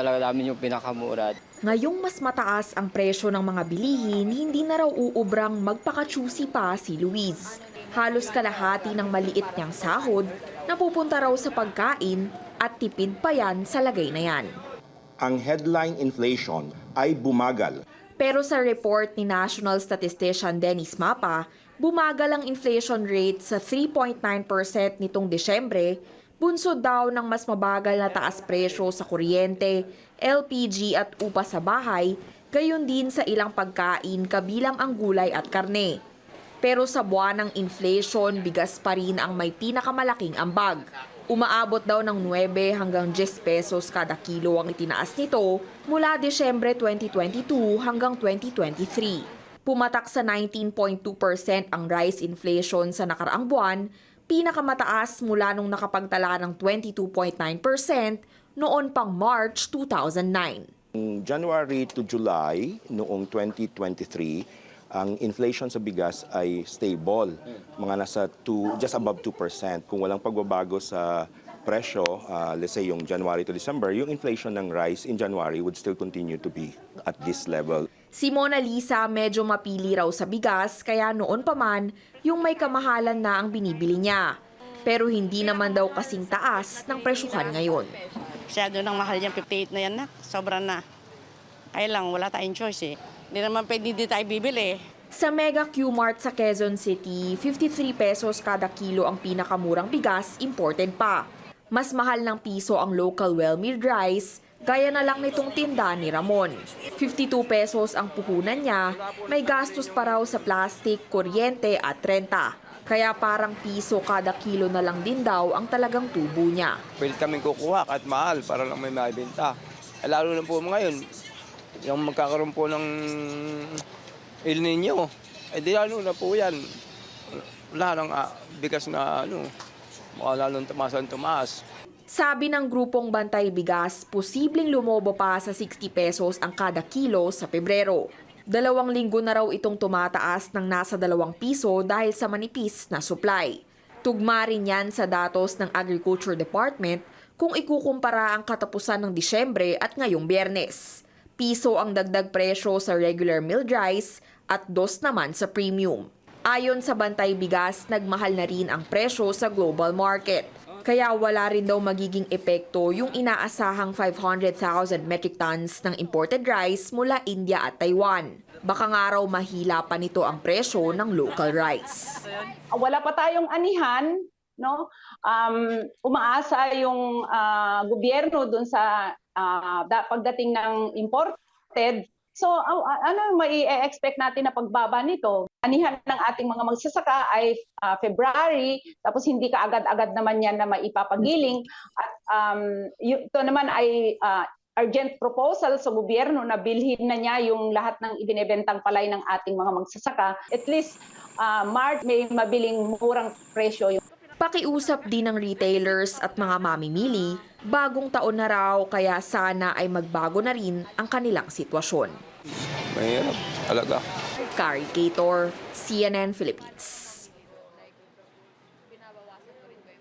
talaga namin yung pinakamura. Ngayong mas mataas ang presyo ng mga bilihin, hindi na raw uubrang magpakachusi pa si Luis. Halos kalahati ng maliit niyang sahod napupunta raw sa pagkain at tipid pa yan sa lagay na yan. Ang headline inflation ay bumagal Pero sa report ni National Statistician Dennis Mapa, bumagal ang inflation rate sa 3.9% nitong Desyembre, bunsod daw ng mas mabagal na taas presyo sa kuryente, LPG at upa sa bahay, gayon din sa ilang pagkain kabilang ang gulay at karne. Pero sa buwan ng inflation, bigas pa rin ang may pinakamalaking ambag. Umaabot daw ng 9 hanggang 10 pesos kada kilo ang itinaas nito mula Desyembre 2022 hanggang 2023. Pumatak sa 19.2% ang rice inflation sa nakaraang buwan, pinakamataas mula nung nakapagtala ng 22.9% noon pang March 2009. Ng January to July noong 2023, ang inflation sa bigas ay stable, mga nasa two, just above 2%. Kung walang pagbabago sa presyo, ah, let's say yung January to December, yung inflation ng rice in January would still continue to be at this level. Si Mona Lisa medyo mapili raw sa bigas kaya noon pa man yung may kamahalan na ang binibili niya. Pero hindi naman daw kasing taas ng presyuhan ngayon. Masyado nang mahal yan, 58 na yan na. Sobra na. Kaya lang, wala tayong choice eh. Hindi naman pwede hindi tayo bibili. Sa Mega Q-Mart sa Quezon City, 53 pesos kada kilo ang pinakamurang bigas, imported pa. Mas mahal ng piso ang local well-milled rice, gaya na lang nitong tinda ni Ramon. 52 pesos ang puhunan niya, may gastos pa raw sa plastic, kuryente at renta. Kaya parang piso kada kilo na lang din daw ang talagang tubo niya. Pwede kaming kukuha kahit mahal para lang may mabenta. Lalo na po ngayon, yung magkakaroon po ng El Nino, eh di lalo na po yan. Wala nang ah, bigas na ano, mukha lalong tumasan tumaas. Sabi ng grupong Bantay Bigas, posibleng lumobo pa sa 60 pesos ang kada kilo sa Pebrero. Dalawang linggo na raw itong tumataas ng nasa dalawang piso dahil sa manipis na supply. Tugma rin yan sa datos ng Agriculture Department kung ikukumpara ang katapusan ng Disyembre at ngayong Biyernes. Piso ang dagdag presyo sa regular milled rice at dos naman sa premium. Ayon sa Bantay Bigas, nagmahal na rin ang presyo sa global market. Kaya wala rin daw magiging epekto yung inaasahang 500,000 metric tons ng imported rice mula India at Taiwan. Baka nga raw mahila pa nito ang presyo ng local rice. wala pa tayong anihan, no? Um, umaasa yung ah, gobyerno dun sa da- pagdating ng imported. So, ah, ano mai expect natin na pagbaba nito? Anihan ng ating mga magsasaka ay ah, February, tapos hindi ka agad-agad naman yan na maipapagiling. At um, ito naman ay ah, urgent proposal sa gobyerno na bilhin na niya yung lahat ng ibinebentang palay ng ating mga magsasaka. At least ah, March may mabiling murang presyo yung Pakiusap din ng retailers at mga mamimili, bagong taon na raw kaya sana ay magbago na rin ang kanilang sitwasyon. Mahirap talaga. Kari Gator, CNN Philippines.